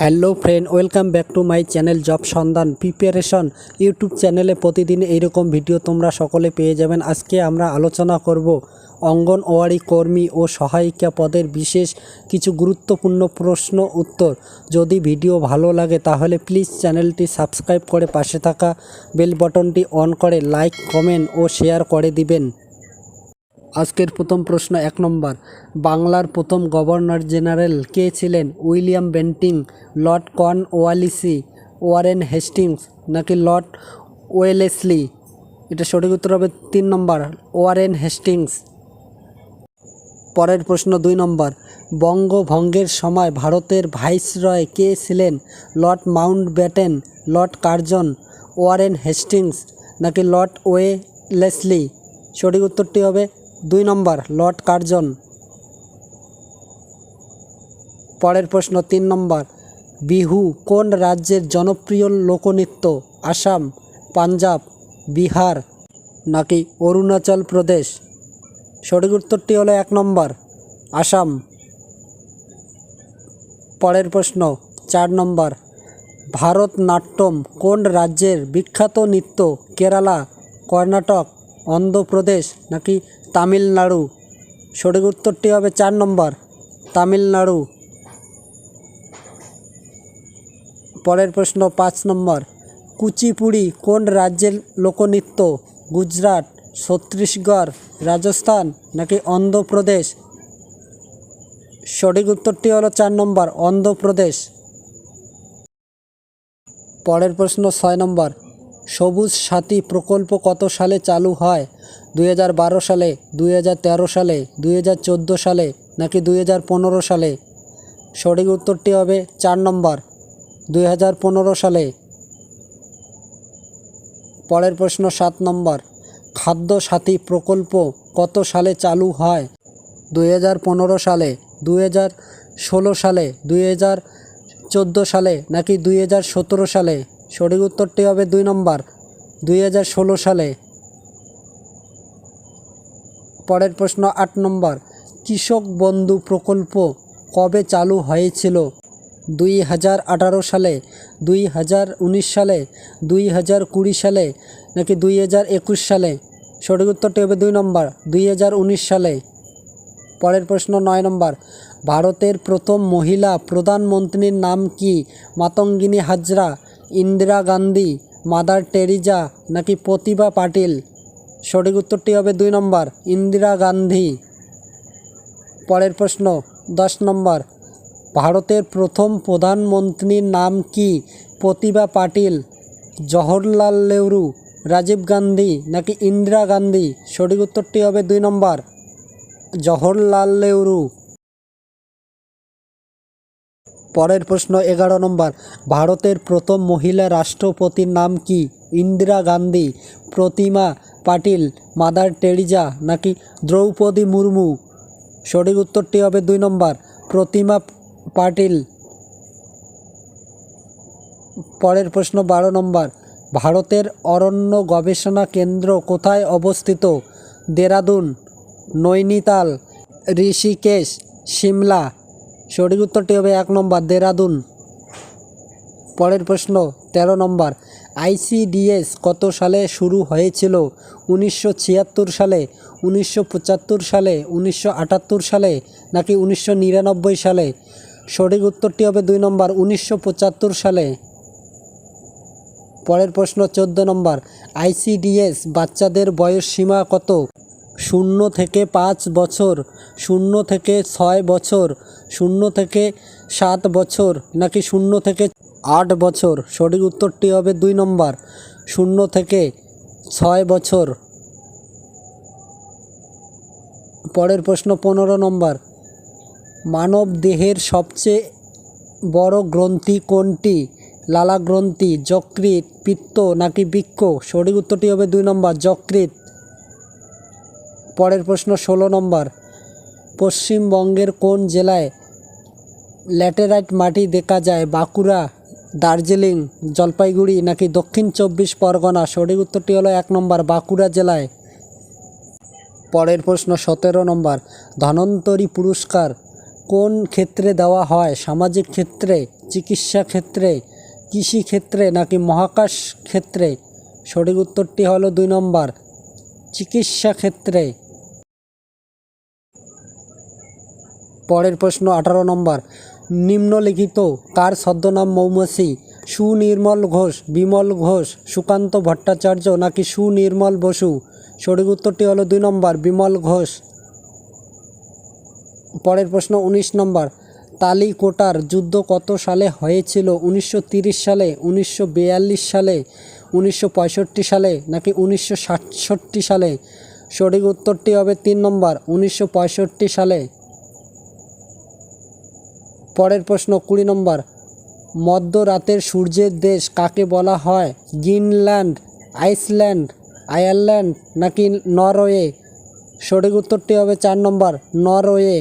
Hello friend, welcome back to my channel job সন্ধান preparation YouTube চ্যানেলে প্রতিদিন এইরকম ভিডিও তোমরা সকলে পেয়ে যাবেন। আজকে আমরা আলোচনা করব অঙ্গনওয়াড়ি কর্মী ও সহায়িকা পদের বিশেষ কিছু গুরুত্বপূর্ণ প্রশ্ন উত্তর। যদি ভিডিও ভালো লাগে তাহলে প্লিজ চ্যানেলটি সাবস্ক্রাইব করে পাশে থাকা বেল বটনটি অন করে লাইক, কমেন্ট ও শেয়ার করে দিবেন। আজকের প্রথম প্রশ্ন এক নম্বর। বাংলার প্রথম গভর্নর জেনারেল কে ছিলেন? William Bentinck, Lord Cornwallis Warren Hastings নাকি লর্ড ওয়েলেসলি? এটা সঠিক উত্তর হবে তিন নম্বর, ওয়ারেন হেস্টিংস। পরের প্রশ্ন দুই নম্বর। বঙ্গভঙ্গের সময় ভারতের ভাইসরয় কে ছিলেন? Lord Mountbatten Lord Curzon, Warren Hastings নাকি লর্ড ওয়েলেসলি? সঠিক উত্তরটি হবে দুই নম্বর, লর্ড কার্জন। পরের প্রশ্ন তিন নম্বর, বিহু কোন রাজ্যের জনপ্রিয় লোকনৃত্য? আসাম, পাঞ্জাব, বিহার নাকি অরুণাচল প্রদেশ? সঠিক উত্তরটি হলো এক নম্বর, আসাম। পরের প্রশ্ন চার নম্বর, ভারতনাট্যম কোন রাজ্যের বিখ্যাত নৃত্য? কেরালা, কর্ণাটক, অন্ধ্রপ্রদেশ নাকি তামিলনাড়ু। সঠিক উত্তরটি হবে চার নম্বর, তামিলনাড়ু। পরের প্রশ্ন পাঁচ নম্বর, কুচিপুড়ি কোন রাজ্যের লোকনৃত্য? গুজরাট, ছত্তিশগড়, রাজস্থান নাকি অন্ধ্রপ্রদেশ? সঠিক উত্তরটি হলো চার নম্বর, অন্ধ্রপ্রদেশ। পরের প্রশ্ন ছয় নম্বর সবুজ সাথী প্রকল্প কত সালে চালু হয়? দুই হাজার বারো সালে, দুই হাজার তেরো সালে, দুই হাজার চোদ্দ সালে, নাকি দুই হাজার পনেরো সালে? সঠিক উত্তরটি হবে চার নম্বর, দুই হাজার পনেরো সালে। পরের প্রশ্ন সাত নম্বর, খাদ্য সাথী প্রকল্প কত সালে চালু হয়? দুই হাজার পনেরো সালে দু হাজার ষোলো সালে, দুই সালে, নাকি দুই হাজার সতেরো সালে? সঠিক উত্তরটি হবে দুই নম্বর, দুই হাজার ষোলো সালে। পরের প্রশ্ন আট নম্বর, কৃষক বন্ধু প্রকল্প কবে চালু হয়েছিল? দুই হাজার আঠারো সালে, দুই হাজার উনিশ সালে, দুই হাজার কুড়ি সালে নাকি দুই হাজার একুশ সালে? সঠিক উত্তরটি হবে দুই নম্বর, দুই হাজার উনিশ সালে। পরের প্রশ্ন নয় নম্বর, ভারতের প্রথম মহিলা প্রধানমন্ত্রীর নাম কি? মাতঙ্গিনী হাজরা ইন্দিরা গান্ধী, মাদার টেরিজা নাকি প্রতিভা পাটিল? সঠিক উত্তরটি হবে দুই নম্বর, ইন্দিরা গান্ধী। পরের প্রশ্ন, দশ নম্বর, ভারতের প্রথম প্রধানমন্ত্রীর নাম কি? প্রতিভা পাটিল, জওহরলাল নেহরু, রাজীব গান্ধী নাকি ইন্দিরা গান্ধী? সঠিক উত্তরটি হবে দুই নম্বর, জওহরলাল নেহরু। পরের প্রশ্ন, এগারো নম্বর। ভারতের প্রথম মহিলা রাষ্ট্রপতির নাম কি? ইন্দিরা গান্ধী, প্রতিমা পাটিল, মাদার টেরিজা নাকি দ্রৌপদী মুর্মু? সঠিক উত্তরটি হবে দুই নম্বর, প্রতিমা পাটিল। পরের প্রশ্ন, বারো নম্বর। ভারতের অরণ্য গবেষণা কেন্দ্র কোথায় অবস্থিত? দেরাদুন, নৈনিতাল, ঋষিকেশ, সিমলা। সঠিক উত্তরটি হবে এক নম্বর দেরাদুন। পরের প্রশ্ন ১৩ নম্বর আইসিডিএস কত সালে শুরু হয়েছিল? উনিশশো ছিয়াত্তর সালে, উনিশশো পঁচাত্তর সালে, উনিশশো আটাত্তর সালে, নাকি উনিশশো নিরানব্বই সালে? সঠিক উত্তরটি হবে দুই নম্বর, উনিশশো পঁচাত্তর সালে। পরের প্রশ্ন, চোদ্দ নম্বর আইসিডিএস বাচ্চাদের বয়স সীমা কত? শূন্য থেকে পাঁচ বছর, শূন্য থেকে ছয় বছর, শূন্য থেকে সাত বছর, নাকি শূন্য থেকে আট বছর? সঠিক উত্তরটি হবে দুই নম্বর, শূন্য থেকে ছয় বছর। পরের প্রশ্ন পনেরো নম্বর, মানব দেহের সবচেয়ে বড় গ্রন্থি কোনটি? লালা গ্রন্থি যকৃত পিত্ত নাকি বৃক্ষ? সঠিক উত্তরটি হবে দুই নম্বর, যকৃৎ। পরের প্রশ্ন, ষোলো নম্বর। পশ্চিমবঙ্গের কোন জেলায় ল্যাটেরাইট মাটি দেখা যায়? বাঁকুড়া, দার্জিলিং, জলপাইগুড়ি নাকি দক্ষিণ চব্বিশ পরগনা? সঠিক উত্তরটি হলো এক নম্বর, বাঁকুড়া জেলায়। পরের প্রশ্ন, সতেরো নম্বর। ধনন্তরী পুরস্কার কোন ক্ষেত্রে দেওয়া হয়? সামাজিক ক্ষেত্রে, চিকিৎসা ক্ষেত্রে, কৃষি ক্ষেত্রে নাকি মহাকাশ ক্ষেত্রে? সঠিক উত্তরটি হলো দুই নম্বর, চিকিৎসা ক্ষেত্রে। পরের প্রশ্ন, আঠারো নম্বর। নিম্নলিখিত কার ছদ্মনাম মৌমাছি? সুনির্মল ঘোষ, বিমল ঘোষ, সুকান্ত ভট্টাচার্য নাকি সুনির্মল বসু? সঠিক উত্তরটি হলো দুই নম্বর, বিমল ঘোষ। পরের প্রশ্ন, উনিশ নম্বর। তালিকোটার যুদ্ধ কত সালে হয়েছিল? উনিশশো সালে, উনিশশো বিয়াল্লিশ সালে, উনিশশো পঁয়ষট্টি সালে নাকি উনিশশো সাতষট্টি সালে? সঠিক উত্তরটি হবে তিন নম্বর, উনিশশো পঁয়ষট্টি সালে। পরের প্রশ্ন কুড়ি নম্বর, মধ্যরাতের সূর্যের দেশ কাকে বলা হয়? গ্রিনল্যান্ড, আইসল্যান্ড, আয়ারল্যান্ড নাকি নরওয়ে? সঠিক উত্তরটি হবে চার নম্বর, নরওয়ে।